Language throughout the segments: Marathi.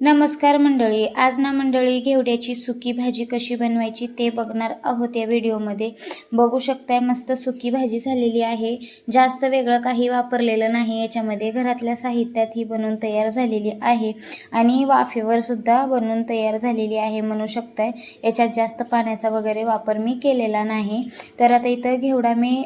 नमस्कार मंडळी आज ना मंडळी घेवड्याची सुकी भाजी कशी बनवायची ते बघणार आहोत या व्हिडिओमध्ये. बघू शकताय मस्त सुकी भाजी झालेली आहे. जास्त वेगळं काही वापरलेलं नाही याच्यामध्ये घरातल्या साहित्यात ही बनवून तयार झालेली आहे. आणि वाफेवर सुद्धा बनवून तयार झालेली आहे म्हणू शकताय. याच्यात जास्त पाण्याचा वगैरे वापर मी केलेला नाही. तर आता इथं घेवडा मी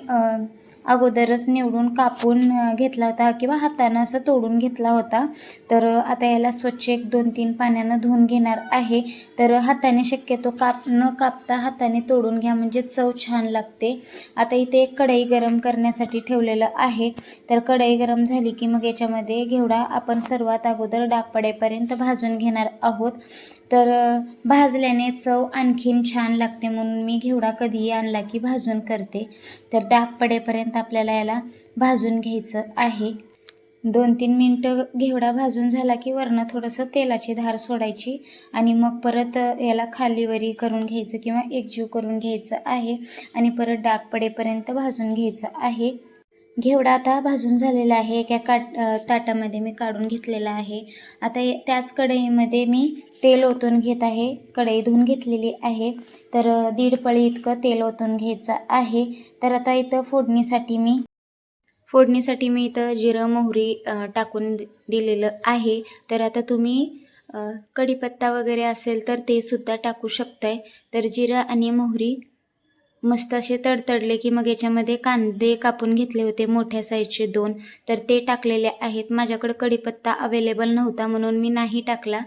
अगोदरच निवडून कापून घेतला होता किंवा हातानं असं तोडून घेतला होता. तर आता याला स्वच्छ एक दोन तीन पाण्यानं धुवून घेणार आहे. तर हाताने शक्यतो काप न कापता हाताने तोडून घ्या म्हणजे चव छान लागते. आता इथे एक कढई गरम करण्यासाठी ठेवलेलं आहे. तर कढई गरम झाली की मग याच्यामध्ये घेवडा आपण सर्वात अगोदर डाग पडेपर्यंत भाजून घेणार आहोत. तर भाजल्याने चव आणखीन छान लागते म्हणून मी घेवडा कधीही आणला की भाजून करते. तर डाग पडेपर्यंत आपल्याला याला भाजून घ्यायचं आहे. दोन तीन मिनटं घेवडा भाजून झाला की वरनं थोडंसं तेलाची धार सोडायची आणि मग परत याला खालीवरी करून घ्यायचं किंवा एकजीव करून घ्यायचं आहे आणि परत डाग पडेपर्यंत भाजून घ्यायचं आहे. घेवडा आता भाजून झालेला आहे. एका काट ताटामध्ये मी काढून घेतलेला आहे. आता त्याच कढईमध्ये मी तेल ओतून घेत आहे. कढई धुवून घेतलेली आहे. तर दीड पळी इतकं तेल ओतून घ्यायचं आहे. तर आता इथं फोडणीसाठी मी फोडणीसाठी मी इथं जिरं मोहरी टाकून दि- दिलेलं आहे. तर आता तुम्ही कढीपत्ता वगैरे असेल तर ते सुद्धा टाकू शकताय. तर जिरं आणि मोहरी मस्त असे तडतडले की मग याच्यामध्ये कांदे कापून घेतले होते मोठ्या साईजचे दोन. तर ते टाकलेले आहेत. माझ्याकडं कढीपत्ता अवेलेबल नव्हता म्हणून मी नाही टाकला.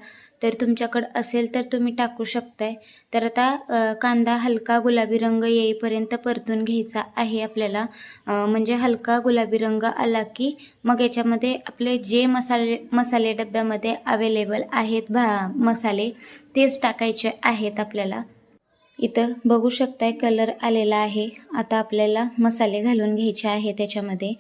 तर तुमच्याकडं असेल तर तुम्ही टाकू शकताय. तर आता कांदा हलका गुलाबी रंग येईपर्यंत परतून घ्यायचा आहे आपल्याला. म्हणजे हलका गुलाबी रंग आला की मग याच्यामध्ये आपले जे मसाले मसाले डब्यामध्ये अवेलेबल आहेत भा मसाले तेच टाकायचे आहेत आपल्याला. इथं बघू शकताय कलर आलेला आहे. आता आपल्याला मसाले घालून घ्यायचे आहे त्याच्यामध्ये.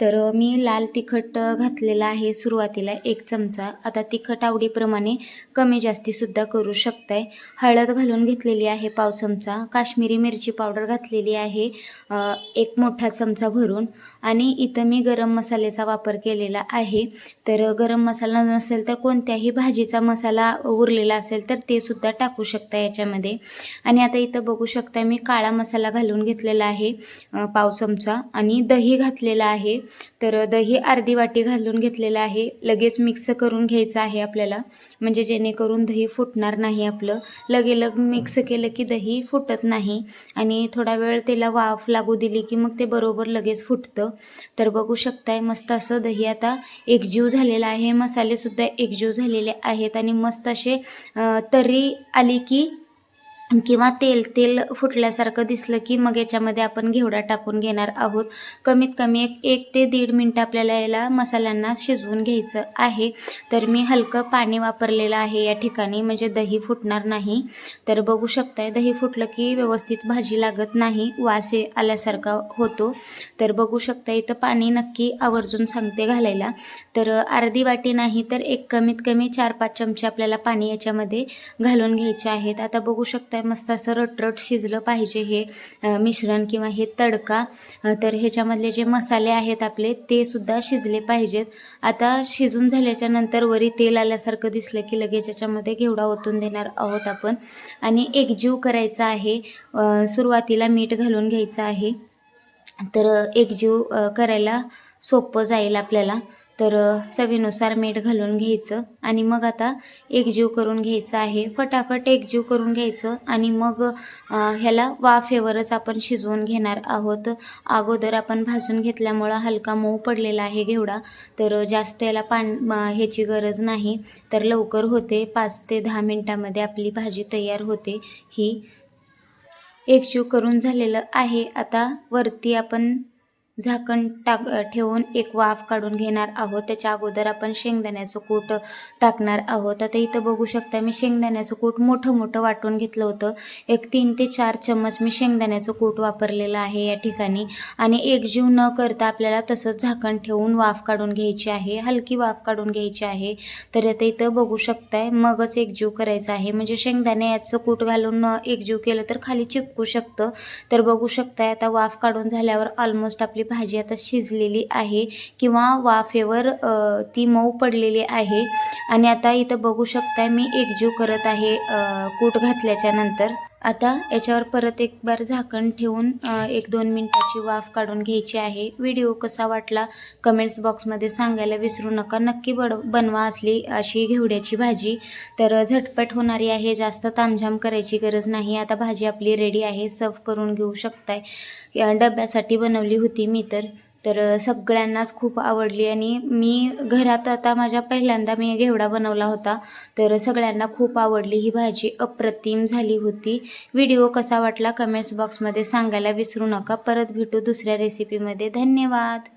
तर मी लाल तिखट घातलेला आहे सुरुवातीला एक चमचा. आता तिखट आवडीप्रमाणे कमी जास्तीसुद्धा करू शकताय. हळद घालून घेतलेली आहे पाव चमचा. काश्मीरी मिरची पावडर घातलेली आहे एक मोठा चमचा भरून. आणि इथं मी गरम मसाल्याचा वापर केलेला आहे. तर गरम मसाला नसेल तर कोणत्याही भाजीचा मसाला उरलेला असेल तर ते सुद्धा टाकू शकता याच्यामध्ये. आणि आता इथं बघू शकता मी काळा मसाला घालून घेतलेला आहे पाव चमचा आणि दही घातलेला आहे. तर दही अर्धी वाटी घालून घेतलेलं आहे. लगेच मिक्स करून घ्यायचं आहे आपल्याला. म्हणजे जेणेकरून दही फुटणार नाही आपलं. लगे लग मिक्स केलं की दही फुटत नाही. आणि थोडा वेळ त्याला वाफ लागू दिली की मग ते बरोबर लगेच फुटतं. तर बघू शकताय मस्त असं दही आता एकजीव झालेलं आहे. मसालेसुद्धा एकजीव झालेले आहेत आणि मस्त असे तरी तर्री आली की किंवा तेल तेल फुटल्यासारखं दिसलं की मग याच्यामध्ये आपण घेवडा टाकून घेणार आहोत. कमीत कमी एक एक ते दीड मिनटं आपल्याला याला मसाल्यांना शिजवून घ्यायचं आहे. तर मी हलकं पाणी वापरलेलं आहे या ठिकाणी म्हणजे दही फुटणार नाही. तर बघू शकताय दही फुटलं की व्यवस्थित भाजी लागत नाही वास आल्यासारखा होतो. तर बघू शकता इथं पाणी नक्की आवर्जून सांगते घालायला. तर अर्धी वाटी नाही तर एक कमीत कमी चार पाच चमचे आपल्याला पाणी याच्यामध्ये घालून घ्यायचे आहेत. आता बघू मस्त असं रटरट शिजलं पाहिजे हे मिश्रण किंवा हे तडका. तर ह्याच्यामधले जे मसाले आहेत आपले ते सुद्धा शिजले पाहिजेत. आता शिजून झाल्याच्यानंतर वरी तेल आल्यासारखं दिसलं की लगेच याच्यामध्ये घेवडा ओतून देणार आहोत आपण. आणि एकजीव करायचा आहे. सुरुवातीला मीठ घालून घ्यायचं आहे. तर एकजीव करायला सोपं जाईल आपल्याला. तर चवीनुसार मीठ घालून घ्यायचं आणि मग आता एकजीव करून घ्यायचं आहे. फटाफट एकजीव करून घ्यायचं आणि मग ह्याला वाफेवरच आपण शिजवून घेणार आहोत. अगोदर आपण भाजून घेतल्यामुळं हलका मऊ पडलेला आहे घेवडा. तर जास्त याला पान ह्याची गरज नाही. तर लवकर होते. पाच ते दहा मिनटामध्ये आपली भाजी तयार होते. ही एकजीव करून झालेलं आहे. आता वरती आपण झाकण टाक ठेवून एक वाफ काढून घेणार आहोत. त्याच्या अगोदर आपण शेंगदाण्याचं कूट टाकणार आहोत. आता इथं बघू शकता मी शेंगदाण्याचं कूट मोठं मोठं वाटून घेतलं होतं. एक तीन ते चार चम्मच मी शेंगदाण्याचं कूट वापरलेलं आहे या ठिकाणी. आणि एकजीव न करता आपल्याला तसंच झाकण ठेवून वाफ काढून घ्यायची आहे. हलकी वाफ काढून घ्यायची आहे. तर आता इथं बघू शकताय मगच एकजीव करायचं आहे. म्हणजे शेंगदाणे याचं कूट घालून एकजीव केलं तर खाली चिपकू शकतं. तर बघू शकताय आता वाफ काढून झाल्यावर ऑलमोस्ट आपली आपली भाजी आता शिजलेली आहे किंवा वाफेवर अ, ती मऊ पडलेली आहे. आणि आता इथं बघू शकताय मी एकजीव करत आहे अ, कूट घातल्याच्या नंतर. आता याच्यावर परत एक बार झाकण ठेवून एक दोन मिनटाची वाफ काढून घ्यायची आहे. व्हिडिओ कसा वाटला कमेंट्स बॉक्समध्ये सांगायला विसरू नका. नक्की बड बनवा असली अशी घेवड्याची भाजी. तर झटपट होणारी आहे जास्त तामझाम करायची गरज नाही. आता भाजी आपली रेडी आहे सर्व करून घेऊ शकताय. या डब्यासाठी बनवली होती मी तर. तर सगळ्यांनाच खूप आवडली आणि मी घरात आता माझ्या पहिल्यांदा मी घेवडा बनवला होता. तर सगळ्यांना खूप आवडली. ही भाजी अप्रतिम झाली होती. व्हिडिओ कसा वाटला कमेंट्स बॉक्समध्ये सांगायला विसरू नका. परत भेटू दुसऱ्या रेसिपीमध्ये धन्यवाद!